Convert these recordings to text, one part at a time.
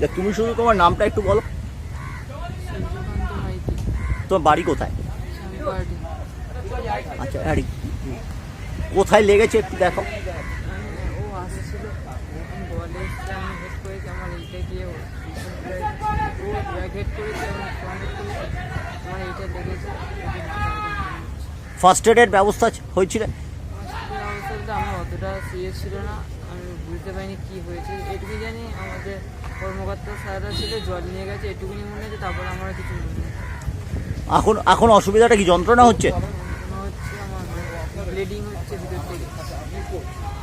যে, তুমি শুধু তোমার নামটা একটু বলো। তোমার বাড়ি কোথায়? আচ্ছা আরে কোথায় লেগেছে একটু দেখো। ফার্স্ট এডের ব্যবস্থা হয়েছিল? অতটা সিরিয়াস ছিল না। আমি বুঝতে পারিনি কি হয়েছে। এটুকু জানি আমাদের কর্মকর্তা স্যাররা ছিল জল নিয়ে গেছে এটুকুনি মনে হচ্ছে তারপর আমরা কিছু এখন এখন অসুবিধাটা কি যন্ত্রণা হচ্ছে? হচ্ছে আমার ব্লিডিং হচ্ছে ভিতর থেকে।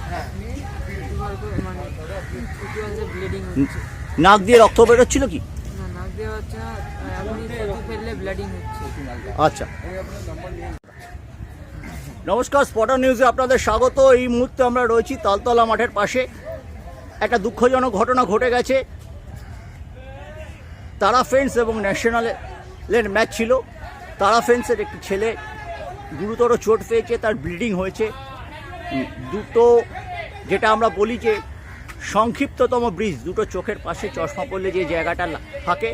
হ্যাঁ মানে ব্লিডিং হচ্ছে। নাক দিয়ে রক্ত বেরোচ্ছিল কি? আচ্ছা। নমস্কার স্পটার নিউজে আপনাদের স্বাগত। এই মুহূর্তে আমরা রয়েছি তালতলা মাঠের পাশে। একটা দুঃখজনক ঘটনা ঘটে গেছে। তারা ফ্রেন্ডস এবং ন্যাশনালের ম্যাচ ছিল। তারা ফ্রেন্ডসের একটি ছেলে গুরুতর চোট পেয়েছে, তার ব্লিডিং হয়েছে। দুটো, যেটা আমরা বলি যে সংক্ষিপ্ততম ব্রিজ, দুটো চোখের পাশে চশমা পড়লে যে জায়গাটা থাকে,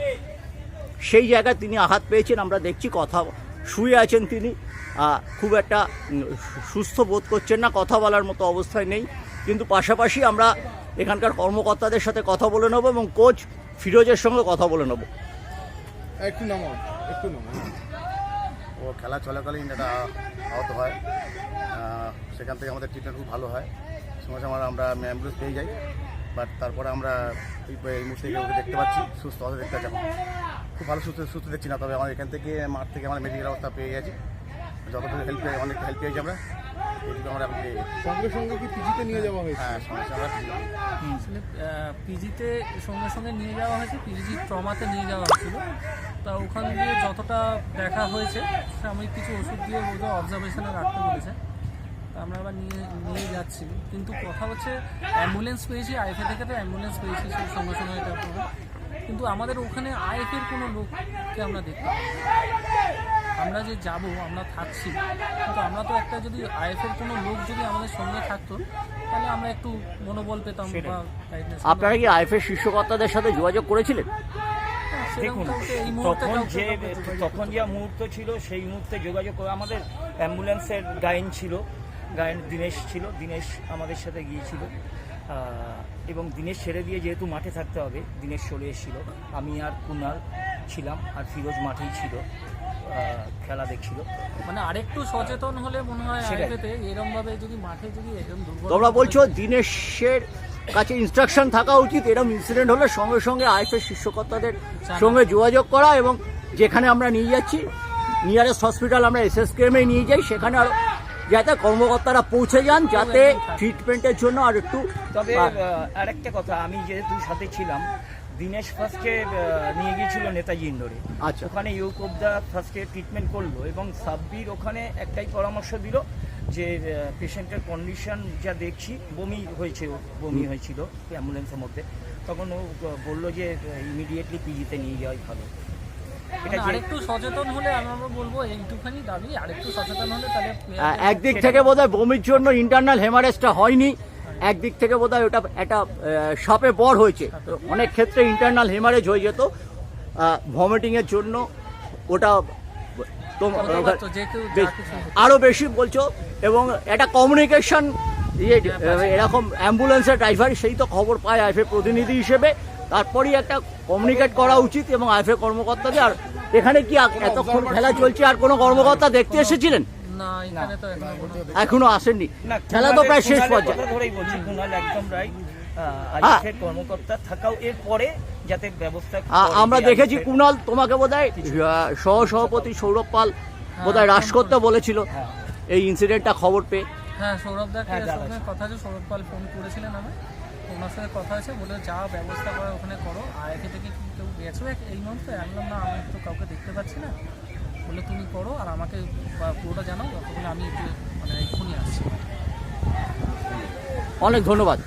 সেই জায়গায় তিনি আঘাত পেয়েছেন। আমরা দেখছি কথা শুয়ে আছেন তিনি। খুব একটা সুস্থ বোধ করছেন না কথা বলার মতো অবস্থায় নেই। কিন্তু পাশাপাশি আমরা এখানকার কর্মকর্তাদের সাথে কথা বলে নেব এবং কোচ ফিরোজের সঙ্গে কথা বলে নেব। একটু নামাও একটু নামাও ও খেলা চলাকালীন এটা আহত হয়। সেখান থেকে আমাদের ট্রিটমেন্ট খুব ভালো হয়। সময় সময় আমরা অ্যাম্বুলেন্স পেয়ে যাই। বাট তারপরে আমরা এই এই মুহূর্তে ওকে দেখতে পাচ্ছি সুস্থ অবস্থা দেখতে পাচ্ছি। খুব ভালো সুস্থ সুস্থ দেখছি না তবে আমার এখান থেকে মাঠ থেকে আমরা মেডিকেল অবস্থা পেয়ে গেছি। যতটুকু হেল্প পেয়ে অনেক হেল্প পেয়েছি আমরা। এখন সঙ্গে সঙ্গে কি পিজিতে নিয়ে যাওয়া হয়েছে? হ্যাঁ সমস্যা আমরা আসলে পিজিতে সঙ্গে সঙ্গে নিয়ে যাওয়া হয়েছে পিজি ট্রমাতে নিয়ে যাওয়া হয়েছিল। তা ওখান দিয়ে যতটা দেখা হয়েছে সাময়িক কিছু ওষুধ দিয়ে ওদের অবজারভেশনে রাখতে বলেছে। তা আমরা আবার নিয়ে নিয়ে যাচ্ছি। কিন্তু কথা হচ্ছে অ্যাম্বুলেন্স পেয়েছি আইএফএ থেকে তো অ্যাম্বুলেন্স পেয়েছি সেই সঙ্গে সঙ্গে এটা কিন্তু আমাদের ওখানে আইএফের কোনো লোককে আমরা দেখতে। আমরা যে যাব আমরা থাকছি। কিন্তু আমরা তো একটা যদি আইএফের কোনো লোক যদি আমাদের সঙ্গে থাকতো তাহলে আমরা একটু মনোবল পেতাম বা আপনারা কি আইএফের শীর্ষকর্তাদের সাথে যোগাযোগ করেছিলেন? হ্যাঁ, দেখুন তখন যে তখন যে মুহূর্ত ছিল সেই মুহূর্তে যোগাযোগ করে আমাদের অ্যাম্বুলেন্সের গাইন ছিল। গাইন দিনেশ ছিল। দিনেশ আমাদের সাথে গিয়েছিল। এবং দিনেশ ছেড়ে দিয়ে যেহেতু মাঠে থাকতে হবে দিনেশ চলে এসেছিল। আমি আর কুনাল ছিলাম আর ফিরোজ মাঠেই ছিল। খেলা দেখছিল। মানে আরেকটু সচেতন হলে মনে হয়। আইএফএতে এরকম ভাবে যদি মাঠে যদি এরকম তোমরা বলছো দিনেশের কাছে ইনস্ট্রাকশন থাকা উচিত এরকম ইনসিডেন্ট হলে সঙ্গে সঙ্গে আইএফের শীর্ষকর্তাদের সঙ্গে যোগাযোগ করা এবং যেখানে আমরা নিয়ে যাচ্ছি নিয়ারেস্ট হসপিটাল আমরা এসএসকেএমে নিয়ে যাই সেখানে আরও যাতে কর্মকর্তারা পৌঁছে যান যাতে ট্রিটমেন্টের জন্য আর একটু তবে আরেকটা কথা আমি যেহেতু সাথে ছিলাম দিনেশ ফার্স্টে নিয়ে গিয়েছিল নেতাজি ইন্ডোরে আচ্ছা। ওখানে ইউকোবদা ফার্স্টে ট্রিটমেন্ট করল এবং সাব্বির ওখানে একটাই পরামর্শ দিল যে পেশেন্টের কন্ডিশন যা দেখছি বমি হয়েছে বমি হয়েছিল অ্যাম্বুলেন্সের মধ্যে। তখন ও বলল যে ইমিডিয়েটলি পিজিতে নিয়ে যাওয়াই ভালো। এটা আরেকটু সচেতন হলে আমরা বলব এইটুখানি দাবি আরেকটু সচেতন হলে তাহলে একদিক থেকে বোধহয় বমির জন্য ইন্টারনাল হেমারেজটা হয়নি। একদিক থেকে বোধহয় ওটা একটা সাপে বর হয়েছে। তো অনেক ক্ষেত্রে ইন্টারনাল হেমারেজ হয়ে যেত। ভমিটিং এর জন্য ওটা যা বেশ- কিছু আরও বেশি বলছো এবং একটা কমিউনিকেশন ইয়ে এরকম অ্যাম্বুলেন্সের ড্রাইভার সেই তো খবর পায় আইফে প্রতিনিধি হিসেবে। তারপরেই একটা কমিউনিকেট করা উচিত এবং আইফে কর্মকর্তাদের আর এখানে কি এতক্ষণ খেলা চলছে আর কোনো কর্মকর্তা দেখতে এসেছিলেন? না এখানে তো এখনও এখনও আসেননি। খেলা তো প্রায় শেষ পর্যায়ে। ধরেই বলছি কুণাল একদম রাইট হ্যাঁ। আইএফের কর্মকর্তা থাকাও এর পরে যাতে ব্যবস্থা আমরা দেখেছি কুণাল তোমাকে বোধহয় সহ সভাপতি সৌরভ পাল বোধহয় হ্রাস করতে বলেছিল। হ্যাঁ। এই ইনসিডেন্টটা খবর পেয়ে। হ্যাঁ সৌরভ দাকে হ্যাঁ, কথা আছে সৌরভ পাল ফোন করেছিলেন আমি ওনার সাথে কথা আছে বলে যা ব্যবস্থা করে ওখানে করো। আর একে থেকে কি কেউ গেছো এক- এই মুহূর্তে? আমি না আমি তো কাউকে দেখতে পাচ্ছি না। বলে তুমি করো আর আমাকে পুরোটা জানাও তখন আমি একটু মানে এক্ষুনি আসছি। অনেক ধন্যবাদ।